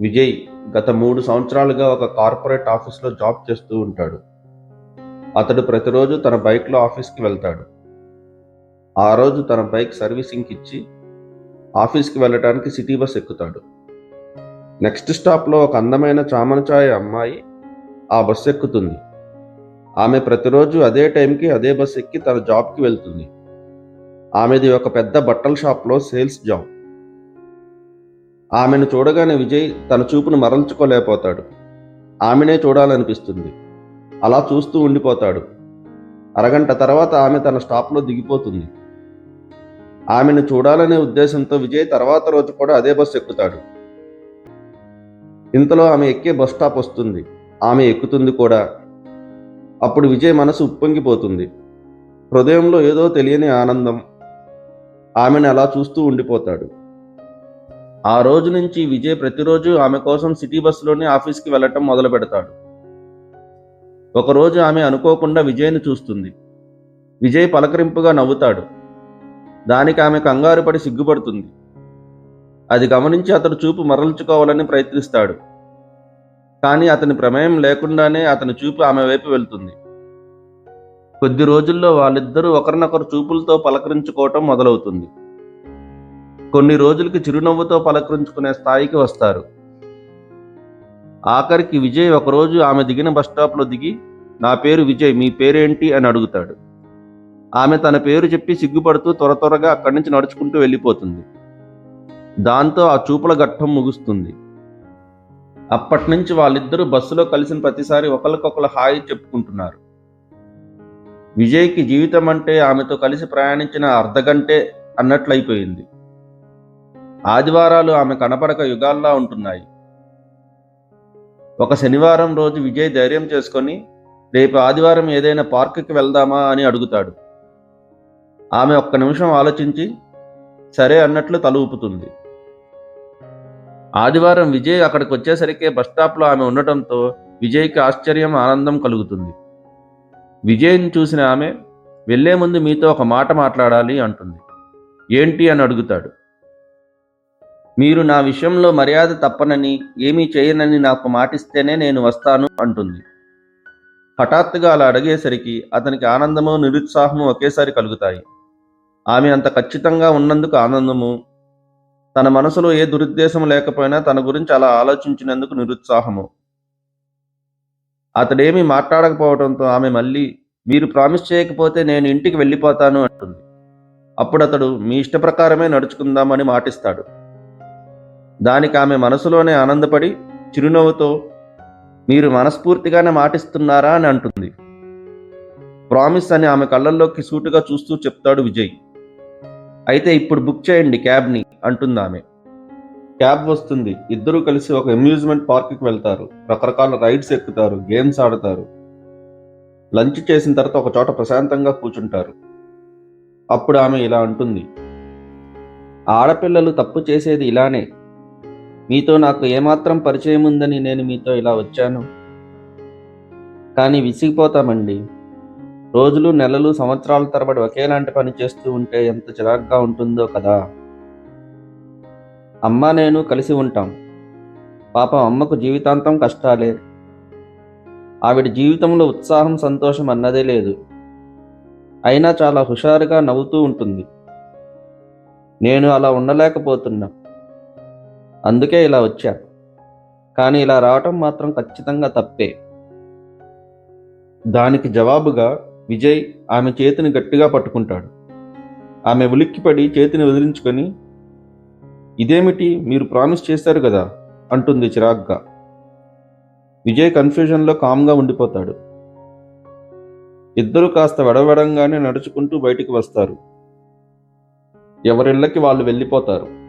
విజయ్ గత మూడు సంవత్సరాలుగా ఒక కార్పొరేట్ ఆఫీస్లో జాబ్ చేస్తూ ఉంటాడు. అతడు ప్రతిరోజు తన బైక్లో ఆఫీస్కి వెళ్తాడు. ఆ రోజు తన బైక్ సర్వీసింగ్కి ఇచ్చి ఆఫీస్కి వెళ్ళటానికి సిటీ బస్ ఎక్కుతాడు. నెక్స్ట్ స్టాప్లో ఒక అందమైన చామనచాయ అమ్మాయి ఆ బస్సు ఎక్కుతుంది. ఆమె ప్రతిరోజు అదే టైంకి అదే బస్ ఎక్కి తన జాబ్కి వెళ్తుంది. ఆమెది ఒక పెద్ద బట్టల షాప్లో సేల్స్ జాబ్. ఆమెను చూడగానే విజయ్ తన చూపును మరల్చుకోలేకపోతాడు. ఆమెనే చూడాలనిపిస్తుంది. అలా చూస్తూ ఉండిపోతాడు. అరగంట తర్వాత ఆమె తన స్టాప్లో దిగిపోతుంది. ఆమెను చూడాలనే ఉద్దేశంతో విజయ్ తర్వాత రోజు కూడా అదే బస్సు ఎక్కుతాడు. ఇంతలో ఆమె ఎక్కే బస్ స్టాప్ వస్తుంది. ఆమె ఎక్కుతుంది కూడా. అప్పుడు విజయ్ మనసు ఉప్పొంగిపోతుంది. హృదయంలో ఏదో తెలియని ఆనందం. ఆమెను అలా చూస్తూ ఉండిపోతాడు. ఆ రోజు నుంచి విజయ్ ప్రతిరోజు ఆమె కోసం సిటీ బస్సులోనే ఆఫీస్కి వెళ్ళటం మొదలు పెడతాడు. ఒకరోజు ఆమె అనుకోకుండా విజయ్ని చూస్తుంది. విజయ్ పలకరింపుగా నవ్వుతాడు. దానికి ఆమె కంగారు పడి సిగ్గుపడుతుంది. అది గమనించి అతడు చూపు మరల్చుకోవాలని ప్రయత్నిస్తాడు. కానీ అతని ప్రమేయం లేకుండానే అతని చూపు ఆమె వైపు వెళ్తుంది. కొద్ది రోజుల్లో వాళ్ళిద్దరూ ఒకరినొకరు చూపులతో పలకరించుకోవటం మొదలవుతుంది. కొన్ని రోజులకి చిరునవ్వుతో పలకరించుకునే స్థాయికి వస్తారు. ఆఖరికి విజయ్ ఒకరోజు ఆమె దిగిన బస్ స్టాప్లో దిగి నా పేరు విజయ్ మీ పేరేంటి? అని అడుగుతాడు. ఆమె తన పేరు చెప్పి సిగ్గుపడుతూ త్వర త్వరగా అక్కడి నుంచి నడుచుకుంటూ వెళ్ళిపోతుంది. దాంతో ఆ చూపుల ఘట్టం ముగుస్తుంది. అప్పటి నుంచి వాళ్ళిద్దరూ బస్సులో కలిసిన ప్రతిసారి ఒకరికొకరు హాయి చెప్పుకుంటున్నారు. విజయ్కి జీవితం అంటే ఆమెతో కలిసి ప్రయాణించిన అర్ధగంటే అన్నట్లయిపోయింది. ఆదివారాలు ఆమె కనపడక యుగాల్లా ఉంటున్నాయి. ఒక శనివారం రోజు విజయ్ ధైర్యం చేసుకొని రేపు ఆదివారం ఏదైనా పార్కుకి వెళ్దామా అని అడుగుతాడు. ఆమె ఒక్క నిమిషం ఆలోచించి సరే అన్నట్లు తల ఊపుతుంది. ఆదివారం విజయ్ అక్కడికి వచ్చేసరికి బస్ స్టాప్లో ఆమె ఉండటంతో విజయ్కి ఆశ్చర్యం ఆనందం కలుగుతుంది. విజయ్ని చూసిన ఆమె వెళ్ళే ముందు మీతో ఒక మాట మాట్లాడాలి అంటుంది. ఏంటి? అని అడుగుతాడు. మీరు నా విషయంలో మర్యాద తప్పనని ఏమీ చేయనని నాకు మాటిస్తేనే నేను వస్తాను అంటుంది. హఠాత్తుగా అలా అడిగేసరికి అతనికి ఆనందము నిరుత్సాహము ఒకేసారి కలుగుతాయి. ఆమె అంత ఖచ్చితంగా ఉన్నందుకు ఆనందము తన మనసులో ఏ దురుద్దేశం లేకపోయినా తన గురించి అలా ఆలోచించినందుకు నిరుత్సాహము. అతడేమీ మాట్లాడకపోవడంతో ఆమె మళ్ళీ మీరు ప్రామిస్ చేయకపోతే నేను ఇంటికి వెళ్ళిపోతాను అంటుంది. అప్పుడు అతడు మీ ఇష్ట ప్రకారమే నడుచుకుందామని మాటిస్తాడు. దానికి ఆమె మనసులోనే ఆనందపడి చిరునవ్వుతో మీరు మనస్ఫూర్తిగానే మాటిస్తున్నారా? అని అంటుంది. ప్రామిస్ అని ఆమె కళ్ళల్లోకి సూటుగా చూస్తూ చెప్తాడు విజయ్. అయితే ఇప్పుడు బుక్ చేయండి క్యాబ్ని అంటుంది ఆమె. క్యాబ్ వస్తుంది. ఇద్దరూ కలిసి ఒక అమ్యూజ్మెంట్ పార్క్కి వెళ్తారు. రకరకాల రైడ్స్ ఎక్కుతారు గేమ్స్ ఆడతారు. లంచ్ చేసిన తర్వాత ఒక చోట ప్రశాంతంగా కూర్చుంటారు. అప్పుడు ఆమె ఇలా అంటుంది. ఆడపిల్లలు తప్పు చేసేది ఇలానే. మీతో నాకు ఏమాత్రం పరిచయం ఉందని నేను మీతో ఇలా వచ్చాను. కానీ విసిగిపోతామండి. రోజులు నెలలు సంవత్సరాల తరబడి ఒకేలాంటి పని చేస్తూ ఉంటే ఎంత చిరాగ్గా ఉంటుందో కదా. అమ్మ నేను కలిసి ఉంటాం. పాపం అమ్మకు జీవితాంతం కష్టాలే. ఆవిడ జీవితంలో ఉత్సాహం సంతోషం అన్నదే లేదు. అయినా చాలా హుషారుగా నవ్వుతూ ఉంటుంది. నేను అలా ఉండలేకపోతున్నా. అందుకే ఇలా వచ్చా. కానీ ఇలా రావటం మాత్రం ఖచ్చితంగా తప్పే. దానికి జవాబుగా విజయ్ ఆమె చేతిని గట్టిగా పట్టుకుంటాడు. ఆమె ఉలిక్కిపడి చేతిని వదిలించుకొని ఇదేమిటి మీరు ప్రామిస్ చేశారు కదా? అంటుంది చిరాగ్గా. విజయ్ కన్ఫ్యూజన్లో కామ్గా ఉండిపోతాడు. ఇద్దరు కాస్త వెడవెడంగానే నడుచుకుంటూ బయటికి వస్తారు. ఎవరిళ్ళకి వాళ్ళు వెళ్ళిపోతారు.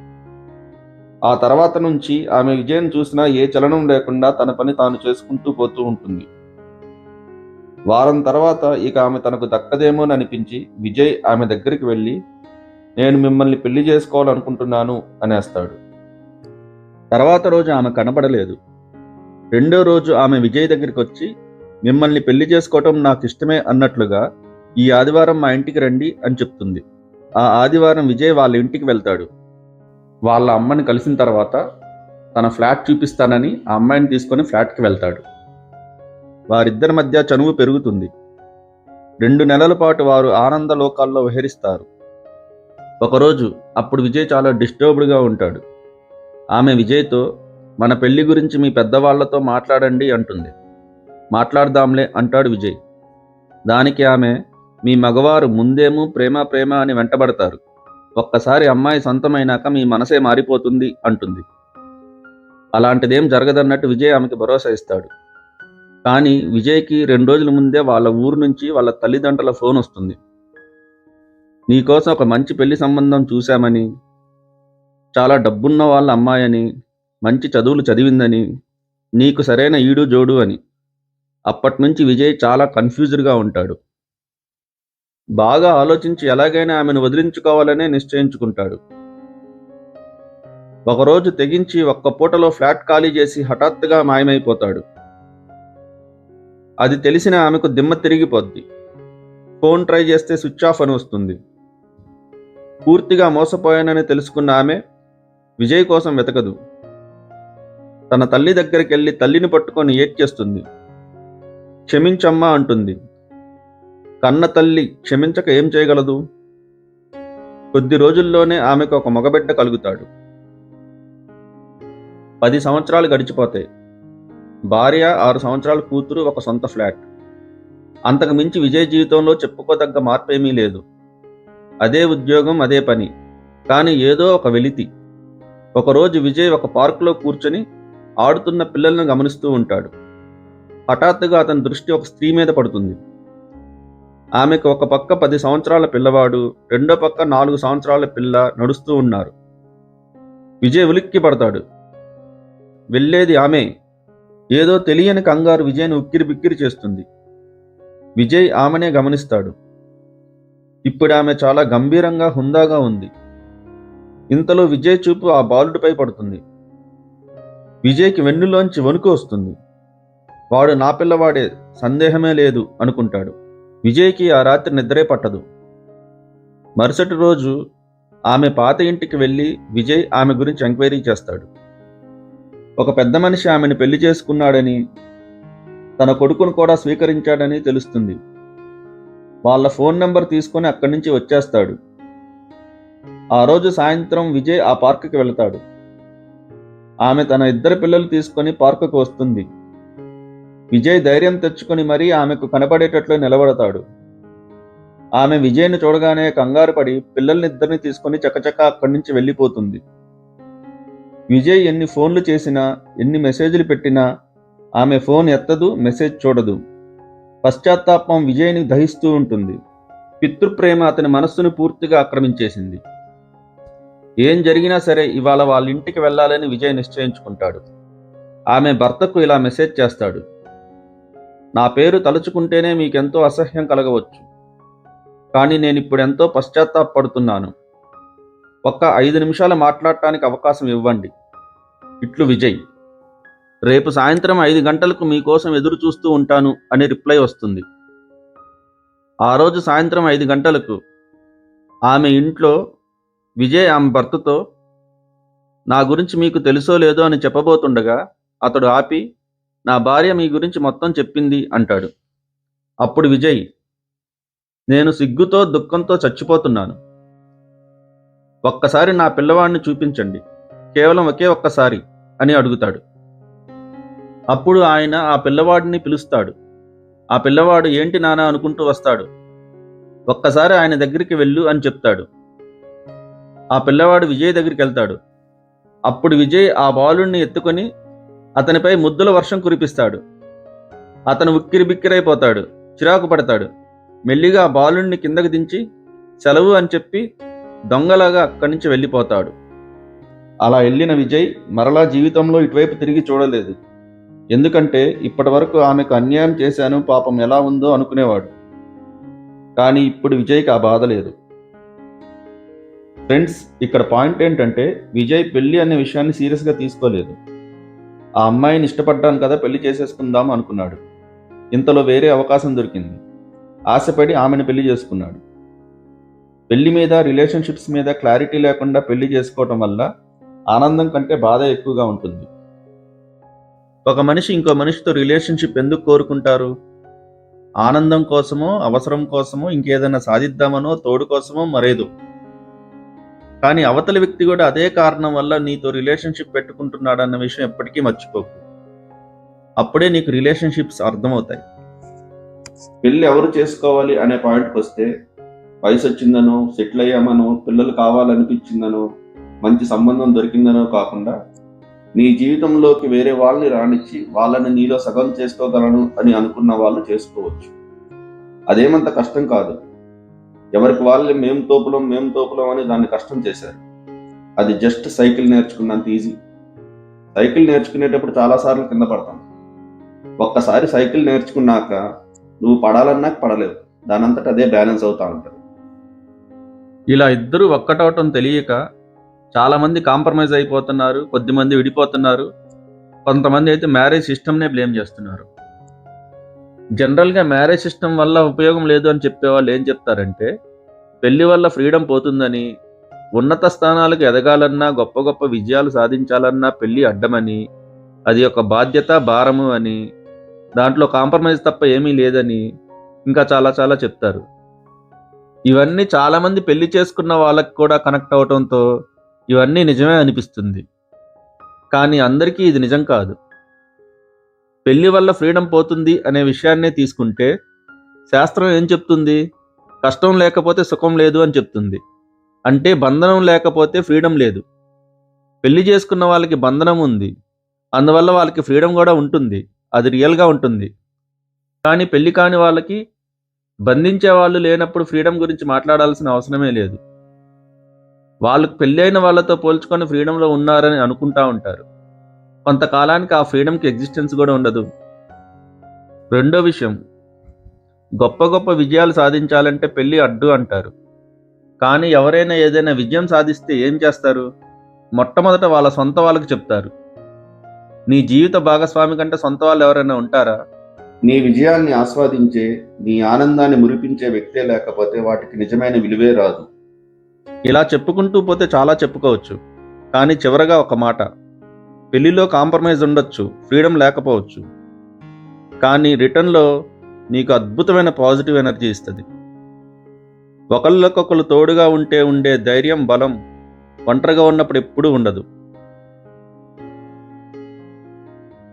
ఆ తర్వాత నుంచి ఆమె విజయం చూసినా ఏ చలనం లేకుండా తన పని తాను చేసుకుంటూ పోతూ ఉంటుంది. వారం తర్వాత ఇక ఆమె తనకు దక్కదేమోని అనిపించి విజయ్ ఆమె దగ్గరికి వెళ్ళి నేను మిమ్మల్ని పెళ్ళి చేసుకోవాలనుకుంటున్నాను అనేస్తాడు. తర్వాత రోజు ఆమె కనబడలేదు. రెండో రోజు ఆమె విజయ్ దగ్గరికి వచ్చి మిమ్మల్ని పెళ్ళి చేసుకోవటం నాకు ఇష్టమే అన్నట్లుగా ఈ ఆదివారం మా ఇంటికి రండి అని చెప్తుంది. ఆ ఆదివారం విజయ్ వాళ్ళ ఇంటికి వెళ్తాడు. వాళ్ళ అమ్మని కలిసిన తర్వాత తన ఫ్లాట్ చూపిస్తానని ఆ అమ్మాయిని తీసుకొని ఫ్లాట్కి వెళ్తాడు. వారిద్దరి మధ్య చనువు పెరుగుతుంది. రెండు నెలల పాటు వారు ఆనంద లోకాల్లో విహరిస్తారు. ఒకరోజు అప్పుడు విజయ్ చాలా డిస్టర్బ్డ్గా ఉంటాడు. ఆమె విజయ్తో మన పెళ్ళి గురించి మీ పెద్దవాళ్ళతో మాట్లాడండి అంటుంది. మాట్లాడదాంలే అంటాడు విజయ్. దానికి ఆమె మీ మగవారు ముందేమో ప్రేమ ప్రేమ అని వెంటబడతారు. ఒక్కసారి అమ్మాయి సొంతమైనాక మీ మనసే మారిపోతుంది అంటుంది. అలాంటిదేం జరగదన్నట్టు విజయ్ ఆమెకి భరోసా ఇస్తాడు. కానీ విజయ్కి రెండు రోజుల ముందే వాళ్ళ ఊరు నుంచి వాళ్ళ తల్లిదండ్రుల ఫోన్ వస్తుంది. నీకోసం ఒక మంచి పెళ్ళి సంబంధం చూశామని చాలా డబ్బున్న వాళ్ళ అమ్మాయని మంచి చదువులు చదివిందని నీకు సరైన ఈడు జోడు అని. అప్పటి నుంచి విజయ్ చాలా కన్ఫ్యూజ్డ్గా ఉంటాడు. బాగా ఆలోచించి ఎలాగైనా ఆమెను వదిలించుకోవాలనే నిశ్చయించుకుంటాడు. ఒకరోజు తెగించి ఒక్క పూటలో ఫ్లాట్ ఖాళీ చేసి హఠాత్తుగా మాయమైపోతాడు. అది తెలిసిన ఆమెకు దిమ్మ తిరిగిపోద్ది. ఫోన్ ట్రై చేస్తే స్విచ్ ఆఫ్ అని వస్తుంది. పూర్తిగా మోసపోయానని తెలుసుకున్న ఆమె విజయ్ కోసం వెతకదు. తన తల్లి దగ్గరికి వెళ్ళి తల్లిని పట్టుకొని ఏడ్చేస్తుంది. క్షమించమ్మా అంటుంది. కన్న తల్లి క్షమించక ఏం చేయగలదు? కొద్ది రోజుల్లోనే ఆమెకు ఒక మగబిడ్డ కలుగుతాడు. పది సంవత్సరాలు గడిచిపోతాయి. భార్య ఆరు సంవత్సరాల కూతురు ఒక సొంత ఫ్లాట్. అంతకు మించి విజయ్ జీవితంలో చెప్పుకోదగ్గ మార్పేమీ లేదు. అదే ఉద్యోగం అదే పని. కానీ ఏదో ఒక వెలితి. ఒకరోజు విజయ్ ఒక పార్కులో కూర్చొని ఆడుతున్న పిల్లలను గమనిస్తూ ఉంటాడు. హఠాత్తుగా అతని దృష్టి ఒక స్త్రీ మీద పడుతుంది. ఆమెకు ఒక పక్క పది సంవత్సరాల పిల్లవాడు రెండో పక్క నాలుగు సంవత్సరాల పిల్ల నడుస్తూ ఉన్నారు. విజయ్ ఉలిక్కి పడతాడు వెళ్ళేది ఆమె. ఏదో తెలియని కంగారు విజయ్ని ఉక్కిరి బిక్కిరి చేస్తుంది. విజయ్ ఆమెనే గమనిస్తాడు. ఇప్పుడు ఆమె చాలా గంభీరంగా హుందాగా ఉంది. ఇంతలో విజయ్ చూపు ఆ బాలుడిపై పడుతుంది. విజయ్కి వెన్నులోంచి వణుకు వస్తుంది. వాడు నా పిల్లవాడే సందేహమే లేదు అనుకుంటాడు. విజయ్కి ఆ రాత్రి నిద్రే పట్టదు. మరుసటి రోజు ఆమె పాత ఇంటికి వెళ్ళి విజయ్ ఆమె గురించి ఎంక్వైరీ చేస్తాడు. ఒక పెద్ద మనిషి ఆమెను పెళ్ళి చేసుకున్నాడని తన కొడుకును కూడా స్వీకరించాడని తెలుస్తుంది. వాళ్ళ ఫోన్ నెంబర్ తీసుకొని అక్కడి నుంచి వచ్చేస్తాడు. ఆ రోజు సాయంత్రం విజయ్ ఆ పార్కుకి వెళతాడు. ఆమె తన ఇద్దరు పిల్లలు తీసుకొని పార్కుకు వస్తుంది. విజయ్ ధైర్యం తెచ్చుకొని మరీ ఆమెకు కనపడేటట్లు నిలబడతాడు. ఆమె విజయ్ను చూడగానే కంగారు పడి పిల్లల్నిద్దరిని తీసుకొని చకచక అక్కడి నుంచి వెళ్ళిపోతుంది. విజయ్ ఎన్ని ఫోన్లు చేసినా ఎన్ని మెసేజ్లు పెట్టినా ఆమె ఫోన్ ఎత్తదు మెసేజ్ చూడదు. పశ్చాత్తాపం విజయ్ని దహిస్తూ ఉంటుంది. పితృప్రేమ అతని మనస్సును పూర్తిగా ఆక్రమించేసింది. ఏం జరిగినా సరే ఇవాళ వాళ్ళ ఇంటికి వెళ్ళాలని విజయ్ నిశ్చయించుకుంటాడు. ఆమె భర్తకు ఇలా మెసేజ్ చేస్తాడు. నా పేరు తలుచుకుంటేనే మీకెంతో అసహ్యం కలగవచ్చు. కానీ నేను ఇప్పుడు ఎంతో పశ్చాత్తాపడుతున్నాను ఒక్క ఐదు నిమిషాలు మాట్లాడటానికి అవకాశం ఇవ్వండి. ఇట్లు విజయ్. రేపు సాయంత్రం ఐదు గంటలకు మీకోసం ఎదురు చూస్తూ ఉంటాను అని రిప్లై వస్తుంది. ఆ రోజు సాయంత్రం ఐదు గంటలకు ఆమె ఇంట్లో విజయ్ ఆమె భర్తతో నా గురించి మీకు తెలుసో లేదో అని చెప్పబోతుండగా అతడు ఆపి నా భార్య మీ గురించి మొత్తం చెప్పింది అంటాడు. అప్పుడు విజయ్ నేను సిగ్గుతో దుఃఖంతో చచ్చిపోతున్నాను. ఒక్కసారి నా పిల్లవాడిని చూపించండి. కేవలం ఒకే ఒక్కసారి అని అడుగుతాడు. అప్పుడు ఆయన ఆ పిల్లవాడిని పిలుస్తాడు. ఆ పిల్లవాడు ఏంటి నానా అనుకుంటూ వస్తాడు. ఒక్కసారి ఆయన దగ్గరికి వెళ్ళు అని చెప్తాడు. ఆ పిల్లవాడు విజయ్ దగ్గరికి వెళ్తాడు. అప్పుడు విజయ్ ఆ బాలుణ్ణి ఎత్తుకొని అతనిపై ముద్దుల వర్షం కురిపిస్తాడు. అతను ఉక్కిరి బిక్కిరైపోతాడు చిరాకు పడతాడు. మెల్లిగా బాలుణ్ణి కిందకు దించి సెలవు అని చెప్పి దొంగలాగా అక్కడి నుంచి వెళ్ళిపోతాడు. అలా వెళ్ళిన విజయ్ మరలా జీవితంలో ఇటువైపు తిరిగి చూడలేదు. ఎందుకంటే ఇప్పటి వరకు ఆమెకు అన్యాయం చేశాను పాపం ఎలా ఉందో అనుకునేవాడు. కానీ ఇప్పుడు విజయ్కి ఆ బాధ లేదు. ఫ్రెండ్స్ ఇక్కడ పాయింట్ ఏంటంటే విజయ్ పెళ్ళి అనే విషయాన్ని సీరియస్గా తీసుకోలేదు. ఆ అమ్మాయిని ఇష్టపడ్డాను కదా పెళ్ళి చేసేసుకుందాం అనుకున్నాడు. ఇంతలో వేరే అవకాశం దొరికింది. ఆశపడి ఆమెను పెళ్ళి చేసుకున్నాడు. పెళ్ళి మీద రిలేషన్షిప్స్ మీద క్లారిటీ లేకుండా పెళ్ళి చేసుకోవటం వల్ల ఆనందం కంటే బాధ ఎక్కువగా ఉంటుంది. ఒక మనిషి ఇంకో మనిషితో రిలేషన్షిప్ ఎందుకు కోరుకుంటారు? ఆనందం కోసమో అవసరం కోసమో ఇంకేదైనా సాధిద్దామనో తోడు కోసమో మరేదో. కానీ అవతలి వ్యక్తి కూడా అదే కారణం వల్ల నీతో రిలేషన్షిప్ పెట్టుకుంటున్నాడు అన్న విషయం ఎప్పటికీ మర్చిపోకు. అప్పుడే నీకు రిలేషన్షిప్స్ అర్థమవుతాయి. పెళ్ళి ఎవరు చేసుకోవాలి అనే పాయింట్కి వస్తే వయసు వచ్చిందనో సెటిల్ అయ్యామనో పిల్లలు కావాలనిపించిందనో మంచి సంబంధం దొరికిందనో కాకుండా నీ జీవితంలోకి వేరే వాళ్ళని రానిచ్చి వాళ్ళని నీలో సగం చేసుకోగలను అని అనుకున్న వాళ్ళు చేసుకోవచ్చు. అదేమంత కష్టం కాదు. ఎవరికి వాళ్ళే మేం తోపులం మేం తోపులం అని దాన్ని కష్టం చేశారు. అది జస్ట్ సైకిల్ నేర్చుకున్నంత ఈజీ సైకిల్ నేర్చుకునేటప్పుడు చాలాసార్లు కింద పడతాం. ఒక్కసారి సైకిల్ నేర్చుకున్నాక నువ్వు పడాలన్నా పడలేవు. దానంతట అదే బ్యాలెన్స్ అవుతా ఉంటుంది. ఇలా ఇద్దరు ఒక్కటవటం తెలియక చాలామంది కాంప్రమైజ్ అయిపోతున్నారు కొద్దిమంది విడిపోతున్నారు. కొంతమంది అయితే మ్యారేజ్ సిస్టమ్నే బ్లేమ్ చేస్తున్నారు. జనరల్గా మ్యారేజ్ సిస్టమ్ వల్ల ఉపయోగం లేదు అని చెప్పేవాళ్ళు ఏం చెప్తారంటే పెళ్ళి వల్ల ఫ్రీడమ్ పోతుందని ఉన్నత స్థానాలకు ఎదగాలన్నా గొప్ప గొప్ప విజయాలు సాధించాలన్నా పెళ్ళి అడ్డమని అది ఒక బాధ్యత భారము అని దాంట్లో కాంప్రమైజ్ తప్ప ఏమీ లేదని ఇంకా చాలా చాలా చెప్తారు. ఇవన్నీ చాలామంది పెళ్ళి చేసుకున్న వాళ్ళకి కూడా కనెక్ట్ అవటంతో ఇవన్నీ నిజమే అనిపిస్తుంది. కానీ అందరికీ ఇది నిజం కాదు. పెళ్ళి వల్ల ఫ్రీడమ్ పోతుంది అనే విషయాన్నే తీసుకుంటే శాస్త్రం ఏం చెప్తుంది? కష్టం లేకపోతే సుఖం లేదు అని చెప్తుంది. అంటే బంధనం లేకపోతే ఫ్రీడమ్ లేదు. పెళ్ళి చేసుకున్న వాళ్ళకి బంధనం ఉంది. అందువల్ల వాళ్ళకి ఫ్రీడమ్ కూడా ఉంటుంది. అది రియల్గా ఉంటుంది. కానీ పెళ్ళి కాని వాళ్ళకి బంధించే వాళ్ళు లేనప్పుడు ఫ్రీడమ్ గురించి మాట్లాడాల్సిన అవసరమే లేదు. వాళ్ళకు పెళ్ళైన వాళ్ళతో పోల్చుకొని ఫ్రీడంలో ఉన్నారని అనుకుంటా ఉంటారు. కొంతకాలానికి ఆ ఫ్రీడమ్కి ఎగ్జిస్టెన్స్ కూడా ఉండదు. రెండో విషయం గొప్ప గొప్ప విజయాలు సాధించాలంటే పెళ్ళి అడ్డు అంటారు. కానీ ఎవరైనా ఏదైనా విజయం సాధిస్తే ఏం చేస్తారు? మొట్టమొదట వాళ్ళ సొంత వాళ్ళకి చెప్తారు. నీ జీవిత భాగస్వామి కంటే సొంత వాళ్ళు ఎవరైనా ఉంటారా? నీ విజయాన్ని ఆస్వాదించే నీ ఆనందాన్ని మురిపించే వ్యక్తే లేకపోతే వాటికి నిజమైన విలువే రాదు. ఇలా చెప్పుకుంటూ పోతే చాలా చెప్పుకోవచ్చు. కానీ చివరగా ఒక మాట పెళ్ళిలో కాంప్రమైజ్ ఉండొచ్చు ఫ్రీడమ్ లేకపోవచ్చు. కానీ రిటర్న్లో నీకు అద్భుతమైన పాజిటివ్ ఎనర్జీ ఇస్తుంది. ఒకళ్ళకొకళ్ళు తోడుగా ఉంటే ఉండే ధైర్యం బలం ఒంటరిగా ఉన్నప్పుడు ఎప్పుడూ ఉండదు.